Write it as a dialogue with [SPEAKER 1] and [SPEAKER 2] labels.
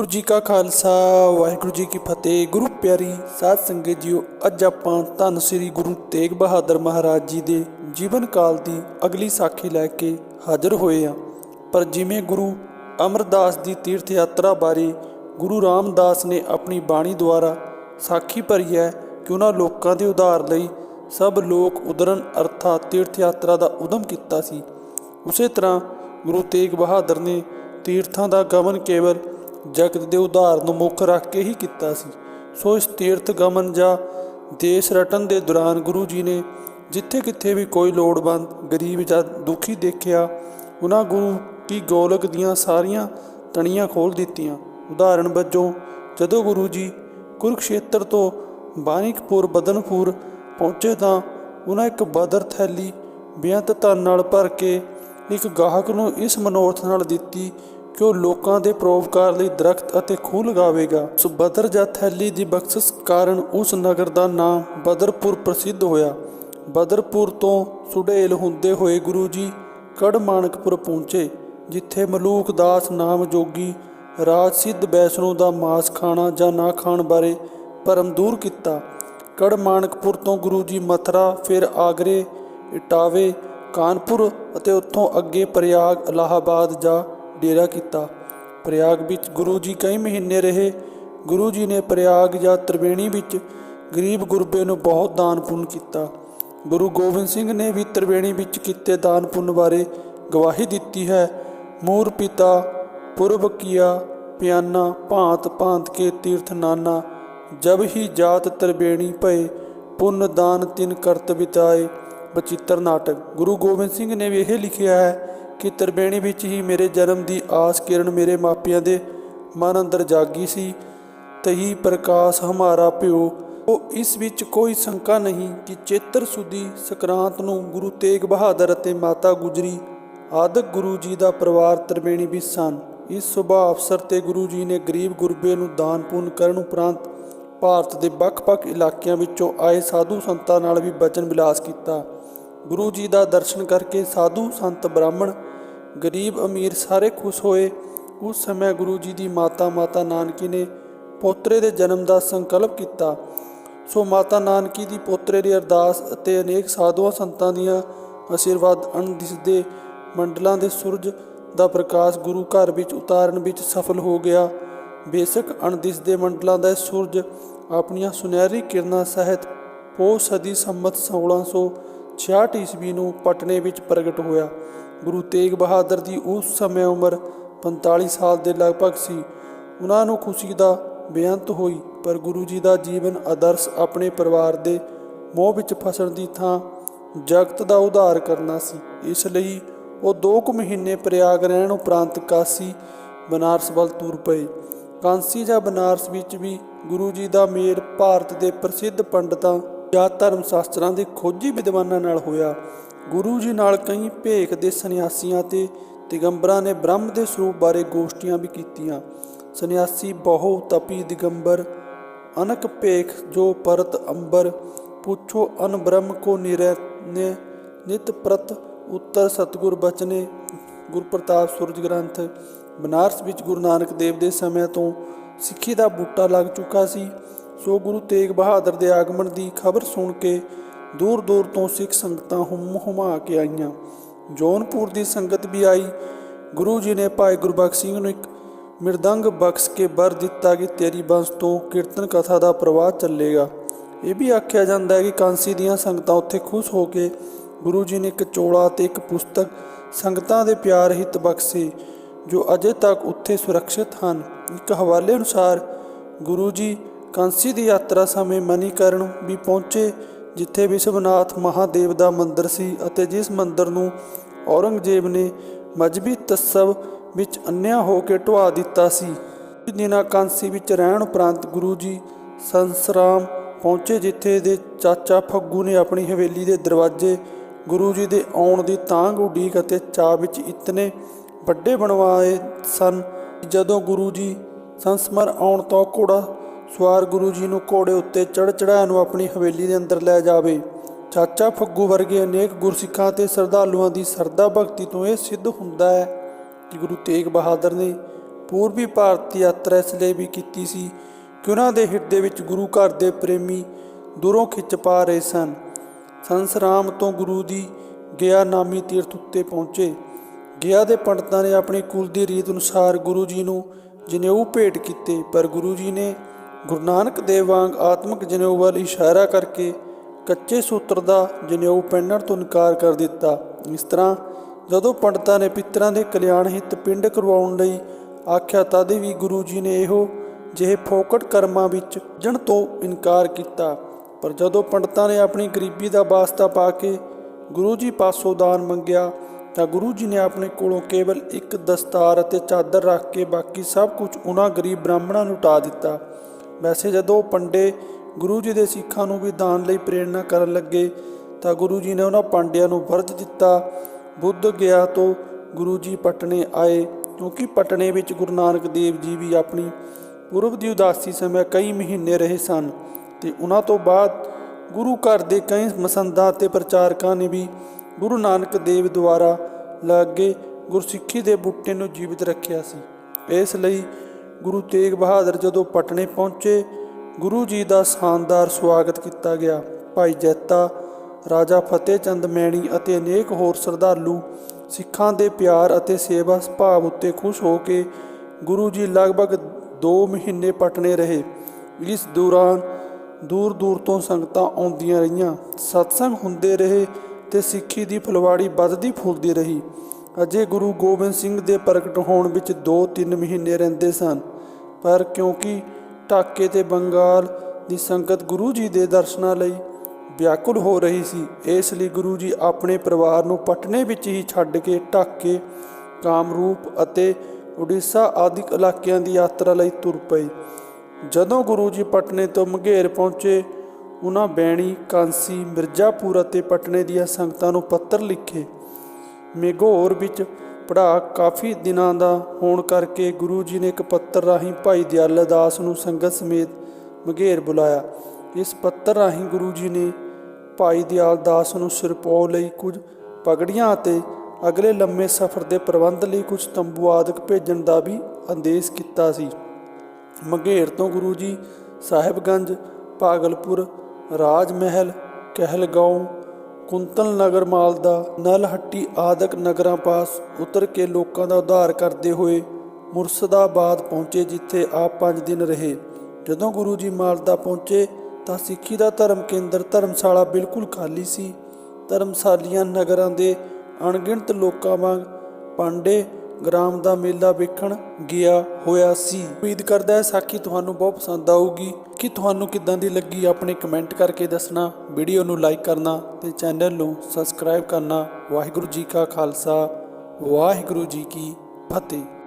[SPEAKER 1] ਵਾਹਿਗੁਰੂ ਜੀ ਕਾ ਖਾਲਸਾ, ਵਾਹਿਗੁਰੂ ਜੀ ਕੀ ਫਤਿਹ। ਗੁਰੂ ਪਿਆਰੀ ਸਾਧ ਸੰਗਤ ਜੀਓ, ਅੱਜ ਆਪਾਂ ਧੰਨ ਸ੍ਰੀ ਗੁਰੂ ਤੇਗ ਬਹਾਦਰ ਮਹਾਰਾਜ ਜੀ ਦੇ ਜੀਵਨ ਕਾਲ ਦੀ ਅਗਲੀ ਸਾਖੀ ਲੈ ਕੇ ਹਾਜ਼ਰ ਹੋਏ ਆ ਪਰ ਜਿਵੇਂ ਗੁਰੂ ਅਮਰਦਾਸ ਦੀ ਤੀਰਥ ਯਾਤਰਾ ਬਾਰੇ ਗੁਰੂ ਰਾਮਦਾਸ ਨੇ ਆਪਣੀ ਬਾਣੀ ਦੁਆਰਾ ਸਾਖੀ ਭਰੀ ਹੈ ਕਿ ਉਹਨਾਂ ਲੋਕਾਂ ਦੇ ਉਧਾਰ ਲਈ ਸਭ ਲੋਕ ਉਦਰਨ ਅਰਥਾਤ ਤੀਰਥ ਯਾਤਰਾ ਦਾ ਉਦਮ ਕੀਤਾ ਸੀ। ਉਸੇ ਤਰ੍ਹਾਂ ਗੁਰੂ ਤੇਗ ਬਹਾਦਰ ਨੇ ਤੀਰਥਾਂ ਦਾ ਗਮਨ ਕੇਵਲ ਜਗਤ ਦੇ ਉਧਾਰ ਨੂੰ ਮੁੱਖ ਰੱਖ ਕੇ ਹੀ ਕੀਤਾ ਸੀ। ਸੋ ਇਸ ਤੀਰਥ ਗਮਨ ਜਾਂ ਦੇਸ਼ ਰਟਨ ਦੇ ਦੌਰਾਨ ਗੁਰੂ ਜੀ ਨੇ ਜਿੱਥੇ ਕਿੱਥੇ ਵੀ ਕੋਈ ਲੋੜਵੰਦ, ਗਰੀਬ ਜਾਂ ਦੁਖੀ ਦੇਖਿਆ ਉਹਨਾਂ ਗੁਰੂ ਕੀ ਗੋਲਕ ਦੀਆਂ ਸਾਰੀਆਂ ਤਣੀਆਂ ਖੋਲ ਦਿੱਤੀਆਂ। ਉਦਾਹਰਣ ਵਜੋਂ, ਜਦੋਂ ਗੁਰੂ ਜੀ ਕੁਰਕਸ਼ੇਤਰ ਤੋਂ ਬਾਨਿਕਪੁਰ, ਬਦਨਪੁਰ ਪਹੁੰਚੇ ਤਾਂ ਉਹਨਾਂ ਇੱਕ ਬਦਰ ਥੈਲੀ ਬੇਅੰਤ ਧਨ ਨਾਲ ਭਰ ਕੇ ਇੱਕ ਗਾਹਕ ਨੂੰ ਇਸ ਮਨੋਰਥ ਨਾਲ ਦਿੱਤੀ ਕਿ ਉਹ ਲੋਕਾਂ ਦੇ ਪਰੋਪਕਾਰ ਲਈ ਦਰਖਤ ਅਤੇ ਖੂਹ ਲਗਾਵੇਗਾ? ਉਸ ਬਦਰ ਜਾਂ ਥੈਲੀ ਦੀ ਬਖਸ਼ਿਸ਼ ਕਾਰਨ ਉਸ ਨਗਰ ਦਾ ਨਾਮ ਬਦਰਪੁਰ ਪ੍ਰਸਿੱਧ ਹੋਇਆ। ਬਦਰਪੁਰ ਤੋਂ ਸੁਡੇਲ ਹੁੰਦੇ ਹੋਏ ਗੁਰੂ ਜੀ ਕੜਮਾਨਕਪੁਰ ਪਹੁੰਚੇ, ਜਿੱਥੇ ਮਲੂਕ ਦਾਸ ਨਾਮ ਜੋਗੀ ਰਾਜ ਸਿੱਧ ਬੈਸ਼ਨੋ ਦਾ ਮਾਸ ਖਾਣਾ ਜਾਂ ਨਾ ਖਾਣ ਬਾਰੇ ਭਰਮ ਦੂਰ ਕੀਤਾ। ਕੜਮਾਨਕਪੁਰ ਤੋਂ ਗੁਰੂ ਜੀ ਮਥਰਾ, ਫਿਰ ਆਗਰੇ, ਇਟਾਵੇ, ਕਾਨਪੁਰ ਅਤੇ ਉੱਥੋਂ ਅੱਗੇ ਪ੍ਰਯਾਗ ਇਲਾਹਾਬਾਦ ਜਾ ਡੇਰਾ ਕੀਤਾ। ਪ੍ਰਯਾਗ ਵਿੱਚ ਗੁਰੂ ਜੀ ਕਈ ਮਹੀਨੇ ਰਹੇ। ਗੁਰੂ ਜੀ ਨੇ ਪ੍ਰਯਾਗ ਜਾਂ ਤ੍ਰਿਵੇਣੀ ਵਿੱਚ ਗਰੀਬ ਗੁਰਬੇ ਨੂੰ ਬਹੁਤ ਦਾਨ ਪੁੰਨ ਕੀਤਾ। ਗੁਰੂ ਗੋਬਿੰਦ ਸਿੰਘ ਨੇ ਵੀ ਤ੍ਰਿਵੇਣੀ ਵਿੱਚ ਕੀਤੇ ਦਾਨ ਪੁੰਨ ਬਾਰੇ ਗਵਾਹੀ ਦਿੱਤੀ ਹੈ। ਮੂਰ ਪਿਤਾ ਪੁਰਬ ਕੀਆ ਪਿਆਨਾ, ਭਾਂਤ ਭਾਂਤ ਕੇ ਤੀਰਥ, ਨਾਨਾ, ਜਬ ਹੀ ਜਾਤ ਤ੍ਰਿਵੇਣੀ ਭਏ, ਪੁੰਨ ਦਾਨ ਤਿਨ ਕਰਤ ਬਿਤਾਏ। ਬਚਿੱਤਰ ਨਾਟਕ। ਗੁਰੂ ਗੋਬਿੰਦ ਸਿੰਘ ਨੇ ਵੀ ਇਹ ਲਿਖਿਆ ਹੈ ਕਿ ਤ੍ਰਿਵੇਣੀ ਵਿੱਚ ਹੀ ਮੇਰੇ ਜਨਮ ਦੀ ਆਸ ਕਿਰਨ ਮੇਰੇ ਮਾਪਿਆਂ ਦੇ ਮਨ ਅੰਦਰ ਜਾਗੀ ਸੀ, ਤਹੀ ਪ੍ਰਕਾਸ਼ ਹਮਾਰਾ ਪਿਓ। ਉਹ ਇਸ ਵਿੱਚ ਕੋਈ ਸ਼ੰਕਾ ਨਹੀਂ ਕਿ ਚੇਤਰ ਸੁਦੀ ਸੰਕਰਾਂਤ ਨੂੰ ਗੁਰੂ ਤੇਗ ਬਹਾਦਰ ਅਤੇ ਮਾਤਾ ਗੁਜਰੀ ਆਦਿਕ ਗੁਰੂ ਜੀ ਦਾ ਪਰਿਵਾਰ ਤ੍ਰਿਵੇਣੀ ਵਿੱਚ ਸਨ। ਇਸ ਸੁਭਾ ਅਵਸਰ ਤੇ ਗੁਰੂ ਜੀ ਨੇ ਗਰੀਬ ਗੁਰਬੇ ਨੂੰ ਦਾਨ ਪੁੰਨ ਕਰਨ ਉਪਰੰਤ ਭਾਰਤ ਦੇ ਵੱਖ-ਵੱਖ ਇਲਾਕਿਆਂ ਵਿੱਚੋਂ ਆਏ ਸਾਧੂ ਸੰਤਾਂ ਨਾਲ ਵੀ ਬਚਨ ਵਿਲਾਸ ਕੀਤਾ। ਗੁਰੂ ਜੀ ਦਾ ਦਰਸ਼ਨ ਕਰਕੇ ਸਾਧੂ ਸੰਤ ਬ੍ਰਾਹਮਣ ਗਰੀਬ ਅਮੀਰ ਸਾਰੇ ਖੁਸ਼ ਹੋਏ। ਉਸ ਸਮੇਂ ਗੁਰੂ ਜੀ ਦੀ ਮਾਤਾ ਮਾਤਾ ਨਾਨਕੀ ਨੇ ਪੋਤਰੇ ਦੇ ਜਨਮ ਦਾ ਸੰਕਲਪ ਕੀਤਾ। ਸੋ ਮਾਤਾ ਨਾਨਕੀ ਦੀ ਪੋਤਰੇ ਦੀ ਅਰਦਾਸ ਅਤੇ ਅਨੇਕ ਸਾਧੂਆਂ ਸੰਤਾਂ ਦੀਆਂ ਆਸ਼ੀਰਵਾਦ ਅਣਦਿਸਦੇ ਮੰਡਲਾਂ ਦੇ ਸੂਰਜ ਦਾ ਪ੍ਰਕਾਸ਼ ਗੁਰੂ ਘਰ ਵਿੱਚ ਉਤਾਰਨ ਵਿੱਚ ਸਫਲ ਹੋ ਗਿਆ। ਬੇਸ਼ੱਕ ਅਣਦਿਸਦੇ ਮੰਡਲਾਂ ਦਾ ਸੂਰਜ ਆਪਣੀਆਂ ਸੁਨਹਿਰੀ ਕਿਰਨਾਂ ਸਹਿਤ ਪੋ ਸਦੀ ਸੰਮਤ 1666 ਈਸਵੀ ਨੂੰ ਪਟਨੇ ਵਿੱਚ ਪ੍ਰਗਟ ਹੋਇਆ। ਗੁਰੂ ਤੇਗ ਬਹਾਦਰ ਦੀ ਉਸ ਸਮੇਂ ਉਮਰ 45 ਸਾਲ ਦੇ ਲਗਭਗ ਸੀ। ਉਹਨਾਂ ਨੂੰ ਖੁਸ਼ੀ ਦਾ ਬੇਅੰਤ ਹੋਈ, ਪਰ ਗੁਰੂ ਜੀ ਦਾ ਜੀਵਨ ਆਦਰਸ਼ ਆਪਣੇ ਪਰਿਵਾਰ ਦੇ ਮੋਹ ਵਿੱਚ ਫਸਣ ਦੀ ਥਾਂ ਜਗਤ ਦਾ ਉਧਾਰ ਕਰਨਾ ਸੀ। ਇਸ ਲਈ ਉਹ 2 ਕੁ ਮਹੀਨੇ ਪ੍ਰਯਾਗ ਰਹਿਣ ਉਪਰੰਤ ਕਾਸੀ ਬਨਾਰਸ ਵੱਲ ਤੁਰ ਪਏ। ਕਾਂਸੀ ਜਾਂ ਬਨਾਰਸ ਵਿੱਚ ਵੀ ਗੁਰੂ ਜੀ ਦਾ ਮੇਲ ਭਾਰਤ ਦੇ ਪ੍ਰਸਿੱਧ ਪੰਡਤਾਂ ਜਾਂ ਧਰਮ ਸ਼ਾਸਤਰਾਂ ਦੇ ਖੋਜੀ ਵਿਦਵਾਨਾਂ ਨਾਲ ਹੋਇਆ। ਗੁਰੂ ਜੀ ਨਾਲ ਕਈ ਭੇਖ ਦੇ ਸੰਨਿਆਸੀਆਂ ਤੇ ਦਿਗੰਬਰਾਂ ਨੇ ਬ੍ਰਹਮ ਦੇ ਸਰੂਪ ਬਾਰੇ ਗੋਸ਼ਟੀਆਂ ਵੀ ਕੀਤੀਆਂ। ਸੰਨਿਆਸੀ ਬਹੁ ਤਪੀ ਦਿਗੰਬਰ, ਅਨਕ ਭੇਖ ਜੋ ਪਰਤ ਅੰਬਰ, ਪੁੱਛੋ ਅਨ ਬ੍ਰਹਮ ਕੋ ਨਿਰੈ ਨੇ ਨਿਤ ਪ੍ਰਤ ਉੱਤਰ ਸਤਗੁਰ ਬਚਨੇ। ਗੁਰ ਪ੍ਰਤਾਪ ਸੂਰਜ ਗ੍ਰੰਥ, ਬਨਾਰਸ ਵਿੱਚ ਗੁਰੂ ਨਾਨਕ ਦੇਵ ਦੇ ਸਮੇਂ ਤੋਂ ਸਿੱਖੀ ਦਾ ਬੂਟਾ ਲੱਗ ਚੁੱਕਾ ਸੀ। ਸੋ ਗੁਰੂ ਤੇਗ ਬਹਾਦਰ ਦੇ ਆਗਮਨ ਦੀ ਖਬਰ ਸੁਣ ਕੇ ਦੂਰ ਦੂਰ ਤੋਂ ਸਿੱਖ ਸੰਗਤਾਂ ਹੁਮ ਹੁਮਾ ਕੇ ਆਈਆਂ। ਜੌਨਪੁਰ ਦੀ ਸੰਗਤ ਵੀ ਆਈ। ਗੁਰੂ ਜੀ ਨੇ ਭਾਈ ਗੁਰਬਖਸ਼ ਸਿੰਘ ਨੂੰ ਇੱਕ ਮਿਰਦੰਗ ਬਖਸ਼ ਕੇ ਬਰ ਦਿੱਤਾ ਕਿ ਤੇਰੀ ਬੰਸ ਤੋਂ ਕੀਰਤਨ ਕਥਾ ਦਾ ਪ੍ਰਵਾਹ ਚੱਲੇਗਾ। ਇਹ ਵੀ ਆਖਿਆ ਜਾਂਦਾ ਹੈ ਕਿ ਕਾਂਸੀ ਦੀਆਂ ਸੰਗਤਾਂ ਉੱਥੇ ਖੁਸ਼ ਹੋ ਕੇ ਗੁਰੂ ਜੀ ਨੇ ਇੱਕ ਚੋਲਾ ਤੇ ਇੱਕ ਪੁਸਤਕ ਸੰਗਤਾਂ ਦੇ ਪਿਆਰ ਹਿੱਤ ਬਖਸ਼ੇ, ਜੋ ਅਜੇ ਤੱਕ ਉੱਥੇ ਸੁਰੱਖਿਅਤ ਹਨ। ਇੱਕ ਹਵਾਲੇ ਅਨੁਸਾਰ ਗੁਰੂ ਜੀ ਕਾਂਸੀ ਦੀ ਯਾਤਰਾ ਸਮੇਂ ਮਨੀਕਰਨ ਵੀ ਪਹੁੰਚੇ ਜਿੱਥੇ ਵਿਸ਼ਵਨਾਥ ਮਹਾਦੇਵ ਦਾ ਮੰਦਿਰ ਸੀ ਅਤੇ ਜਿਸ ਮੰਦਿਰ ਨੂੰ ਔਰੰਗਜ਼ੇਬ ਨੇ ਮਜਬੀ ਤਸਵ ਵਿੱਚ ਅੰਨਿਆ ਹੋ ਕੇ ਢਵਾ ਦਿੱਤਾ ਸੀ। ਕੁਝ ਦਿਨਾਂ ਕਾਂਸੀ ਵਿੱਚ ਰਹਿਣ ਉਪਰੰਤ ਗੁਰੂ ਜੀ ਸੰਸਰਾਮ ਪਹੁੰਚੇ, ਜਿੱਥੇ ਦੇ ਚਾਚਾ ਫੱਗੂ ਨੇ ਆਪਣੀ ਹਵੇਲੀ ਦੇ ਦਰਵਾਜ਼ੇ ਗੁਰੂ ਜੀ ਦੇ ਆਉਣ ਦੀ ਤਾਂਘ ਉਡੀਕ ਅਤੇ ਚਾਹ ਵਿੱਚ ਇਤਨੇ ਵੱਡੇ ਬਣਵਾਏ ਸਨ ਜਦੋਂ ਗੁਰੂ ਜੀ ਸੰਸਮਰ ਆਉਣ ਤੋਂ ਘੋੜਾ ਸਵਾਰ ਗੁਰੂ ਜੀ ਨੂੰ ਘੋੜੇ ਉੱਤੇ ਚੜ ਚੜਾਇਆ ਨੂੰ ਆਪਣੀ ਹਵੇਲੀ ਦੇ ਅੰਦਰ ਲੈ ਜਾਵੇ। ਚਾਚਾ ਫੱਗੂ ਵਰਗੇ ਅਨੇਕ ਗੁਰਸਿੱਖਾਂ ਤੇ ਸ਼ਰਧਾਲੂਆਂ ਦੀ ਸਰਦਾ ਭਗਤੀ ਤੋਂ ਇਹ ਸਿੱਧ ਹੁੰਦਾ ਹੈ ਕਿ ਗੁਰੂ ਤੇਗ ਬਹਾਦਰ ਨੇ ਪੂਰਬੀ ਭਾਰਤ ਯਾਤਰਾ ਇਸ ਲਈ ਵੀ ਕੀਤੀ ਸੀ ਕਿ ਉਹਨਾਂ ਦੇ ਹਿਰਦੇ ਵਿੱਚ ਗੁਰੂ ਘਰ ਦੇ ਪ੍ਰੇਮੀ ਦੂਰੋਂ ਖਿੱਚ ਪਾ ਰਹੇ ਸਨ। ਸੰਸਰਾਮ ਤੋਂ ਗੁਰੂ ਦੀ ਗਿਆ ਨਾਮੀ ਤੀਰਥ ਉੱਤੇ ਪਹੁੰਚੇ। ਗਿਆ ਦੇ ਪੰਡਤਾਂ ਨੇ ਆਪਣੀ ਕੁਲ ਦੀ ਰੀਤ ਅਨੁਸਾਰ ਗੁਰੂ ਜੀ ਨੂੰ ਜਨੇਊ ਭੇਟ ਕੀਤੇ, ਪਰ ਗੁਰੂ ਜੀ ਨੇ ਗੁਰੂ ਨਾਨਕ ਦੇਵ ਵਾਂਗ ਆਤਮਿਕ ਜਨੇਊ ਵੱਲ ਇਸ਼ਾਰਾ ਕਰਕੇ ਕੱਚੇ ਸੂਤਰ ਦਾ ਜਨੇਊ ਪਹਿਨਣ ਤੋਂ ਇਨਕਾਰ ਕਰ ਦਿੱਤਾ। ਇਸ ਤਰ੍ਹਾਂ ਜਦੋਂ ਪੰਡਤਾਂ ਨੇ ਪਿੱਤਰਾਂ ਦੇ ਕਲਿਆਣ ਹਿੱਤ ਪਿੰਡ ਕਰਵਾਉਣ ਲਈ ਆਖਿਆ, ਤਦ ਵੀ ਗੁਰੂ ਜੀ ਨੇ ਇਹੋ ਜਿਹੇ ਫੋਕਟ ਕਰਮਾਂ ਵਿੱਚ ਜਣ ਤੋਂ ਇਨਕਾਰ ਕੀਤਾ। ਪਰ ਜਦੋਂ ਪੰਡਤਾਂ ਨੇ ਆਪਣੀ ਗਰੀਬੀ ਦਾ ਵਾਸਤਾ ਪਾ ਕੇ ਗੁਰੂ ਜੀ ਪਾਸੋਂ ਦਾਨ ਮੰਗਿਆ, ਤਾਂ ਗੁਰੂ ਜੀ ਨੇ ਆਪਣੇ ਕੋਲੋਂ ਕੇਵਲ ਇੱਕ ਦਸਤਾਰ ਅਤੇ ਚਾਦਰ ਰੱਖ ਕੇ ਬਾਕੀ ਸਭ ਕੁਝ ਉਹਨਾਂ ਗਰੀਬ ਬ੍ਰਾਹਮਣਾਂ ਨੂੰ ਉਟਾ ਦਿੱਤਾ। ਵੈਸੇ ਜਦੋਂ ਪੰਡੇ ਗੁਰੂ ਜੀ ਦੇ ਸਿੱਖਾਂ ਨੂੰ ਵੀ ਦਾਨ ਲਈ ਪ੍ਰੇਰਣਾ ਕਰਨ ਲੱਗੇ, ਤਾਂ ਗੁਰੂ ਜੀ ਨੇ ਉਹਨਾਂ ਪਾਂਡਿਆਂ ਨੂੰ ਵਰਜ ਦਿੱਤਾ। ਬੁੱਧ ਗਿਆ ਤੋਂ ਗੁਰੂ ਜੀ ਪਟਨੇ ਆਏ, ਕਿਉਂਕਿ ਪਟਨੇ ਵਿੱਚ ਗੁਰੂ ਨਾਨਕ ਦੇਵ ਜੀ ਵੀ ਆਪਣੀ ਪੁਰਬ ਦੀ ਉਦਾਸੀ ਸਮੇਂ ਕਈ ਮਹੀਨੇ ਰਹੇ ਸਨ ਤੇ ਉਹਨਾਂ ਤੋਂ ਬਾਅਦ ਗੁਰੂ ਘਰ ਦੇ ਕਈ ਮਸੰਦਾਂ ਤੇ ਪ੍ਰਚਾਰਕਾਂ ਨੇ ਵੀ ਗੁਰੂ ਨਾਨਕ ਦੇਵ ਦੁਆਰਾ ਲਾਗੇ ਗੁਰਸਿੱਖੀ ਦੇ ਬੂਟੇ ਨੂੰ ਜੀਵਿਤ ਰੱਖਿਆ ਸੀ। ਇਸ ਲਈ ਗੁਰੂ ਤੇਗ ਬਹਾਦਰ ਜਦੋਂ ਪਟਨੇ ਪਹੁੰਚੇ, ਗੁਰੂ ਜੀ ਦਾ ਸ਼ਾਨਦਾਰ ਸਵਾਗਤ ਕੀਤਾ ਗਿਆ। ਭਾਈ ਜੈਤਾ, ਰਾਜਾ ਫਤਿਹ ਚੰਦ ਮੈਣੀ ਅਤੇ ਅਨੇਕ ਹੋਰ ਸ਼ਰਧਾਲੂ ਸਿੱਖਾਂ ਦੇ ਪਿਆਰ ਅਤੇ ਸੇਵਾ ਸੁਭਾਅ ਉੱਤੇ ਖੁਸ਼ ਹੋ ਕੇ ਗੁਰੂ ਜੀ ਲਗਭਗ 2 ਮਹੀਨੇ ਪਟਨੇ ਰਹੇ। ਇਸ ਦੌਰਾਨ ਦੂਰ ਦੂਰ ਤੋਂ ਸੰਗਤਾਂ ਆਉਂਦੀਆਂ ਰਹੀਆਂ। ਸਤਸੰਗ ਹੁੰਦੇ ਰਹੇ ਤੇ ਸਿੱਖੀ ਦੀ ਫੁਲਵਾੜੀ ਵੱਧਦੀ ਫੁੱਲਦੀ ਰਹੀ। ਅਜੇ ਗੁਰੂ ਗੋਬਿੰਦ ਸਿੰਘ ਦੇ ਪ੍ਰਗਟ ਹੋਣ ਵਿੱਚ 2-3 ਮਹੀਨੇ ਰਹਿੰਦੇ ਸਨ। ਪਰ ਕਿਉਂਕਿ ਢਾਕੇ ਤੇ ਬੰਗਾਲ ਦੀ ਸੰਗਤ ਗੁਰੂ ਜੀ ਦੇ ਦਰਸ਼ਨਾਂ ਲਈ ਵਿਆਕੁਲ ਹੋ ਰਹੀ ਸੀ, ਇਸ ਲਈ ਗੁਰੂ ਜੀ ਆਪਣੇ ਪਰਿਵਾਰ ਨੂੰ ਪਟਨੇ ਵਿੱਚ ਹੀ ਛੱਡ ਕੇ ਢਾਕੇ, ਕਾਮਰੂਪ ਅਤੇ ਉੜੀਸਾ ਆਦਿ ਇਲਾਕਿਆਂ ਦੀ ਯਾਤਰਾ ਲਈ ਤੁਰ ਪਏ। ਜਦੋਂ ਗੁਰੂ ਜੀ ਪਟਨੇ ਤੋਂ ਮੁੰਗੇਰ ਪਹੁੰਚੇ ਉਹਨਾਂ ਬੈਣੀ, ਕਾਂਸੀ, ਮਿਰਜ਼ਾਪੁਰ ਅਤੇ ਪਟਨੇ ਦੀਆਂ ਸੰਗਤਾਂ ਨੂੰ ਪੱਤਰ ਲਿਖੇ। ਮੇਘੋਰ ਵਿੱਚ ਪੜਾ ਕਾਫੀ ਦਿਨਾਂ ਦਾ ਹੋਣ ਕਰਕੇ ਗੁਰੂ ਜੀ ਨੇ ਇੱਕ ਪੱਤਰ ਰਾਹੀਂ ਭਾਈ ਦਿਆਲਾ ਦਾਸ ਨੂੰ ਸੰਗਤ ਸਮੇਤ ਮੁੰਗੇਰ ਬੁਲਾਇਆ। ਇਸ ਪੱਤਰ ਰਾਹੀਂ ਗੁਰੂ ਜੀ ਨੇ ਭਾਈ ਦਿਆਲ ਦਾਸ ਨੂੰ ਸਿਰਪੋ ਲਈ ਕੁਝ ਪਗੜੀਆਂ ਅਤੇ ਅਗਲੇ ਲੰਮੇ ਸਫ਼ਰ ਦੇ ਪ੍ਰਬੰਧ ਲਈ ਕੁਝ ਤੰਬੂ ਆਦਿਕ ਭੇਜਣ ਦਾ ਵੀ ਆਦੇਸ਼ ਕੀਤਾ ਸੀ। ਮੰਗੇਰ ਤੋਂ ਗੁਰੂ ਜੀ ਸਾਹਿਬਗੰਜ, ਭਾਗਲਪੁਰ ਰਾਜ ਮਹਿਲ ਕਹਿਲਗਾਉਂ ਕੁੰਤਲ ਨਗਰ ਮਾਲਦਾ ਨਲਹੱਟੀ ਆਦਿਕ ਨਗਰਾਂ ਪਾਸ ਉਤਰ ਕੇ ਲੋਕਾਂ ਦਾ ਉਧਾਰ ਕਰਦੇ ਹੋਏ ਮੁਰਸ਼ਦਾਬਾਦ ਪਹੁੰਚੇ ਜਿੱਥੇ ਆਪ 5 ਦਿਨ ਰਹੇ। ਜਦੋਂ ਗੁਰੂ ਜੀ ਮਾਲਦਾ ਪਹੁੰਚੇ ਤਾਂ ਸਿੱਖੀ ਦਾ ਧਰਮ ਕੇਂਦਰ ਧਰਮਸ਼ਾਲਾ ਬਿਲਕੁਲ ਖਾਲੀ ਸੀ। ਧਰਮਸ਼ਾਲੀਆਂ ਨਗਰਾਂ ਦੇ ਅਣਗਿਣਤ ਲੋਕਾਂ ਵਾਂਗ ਪਾਂਡੇ ਗ੍ਰਾਮ ਦਾ ਮੇਲਾ ਵੇਖਣ ਗਿਆ ਹੋਇਆ ਸੀ। ਉਮੀਦ ਕਰਦਾ ਹੈ ਸਾਖੀ ਤੁਹਾਨੂੰ ਬਹੁਤ ਪਸੰਦ ਆਊਗੀ। ਕਿ ਤੁਹਾਨੂੰ ਕਿੱਦਾਂ ਦੀ ਲੱਗੀ ਆਪਣੇ ਕਮੈਂਟ ਕਰਕੇ ਦੱਸਣਾ। ਵੀਡੀਓ ਨੂੰ ਲਾਈਕ ਕਰਨਾ ਤੇ ਚੈਨਲ ਨੂੰ ਸਬਸਕ੍ਰਾਈਬ ਕਰਨਾ। ਵਾਹਿਗੁਰੂ ਜੀ ਕਾ ਖਾਲਸਾ, ਵਾਹਿਗੁਰੂ ਜੀ ਕੀ ਫਤਿਹ।